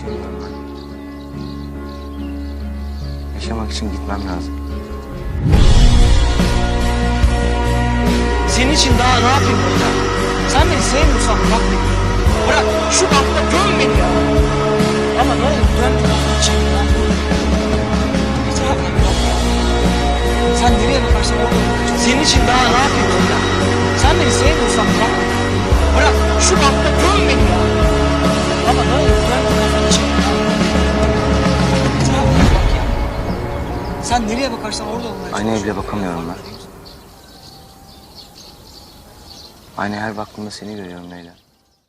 düşünüyorum. Yaşamak için gitmem lazım. Senin için daha ne yapayım burada? Sen beni sevmiyorsan bırak beni. Bırak şu bakta göm beni ya. Ama ne olur dön beni için. Yeter artık bırak. Sen nereye bakarsan orada Senin için daha ne yapayım burada? Sen beni sevmiyorsan bırak Sen nereye bakarsan orada olmaya Aynaya bile bakamıyorum ben. Aynı her baktığımda seni görüyorum Leyla.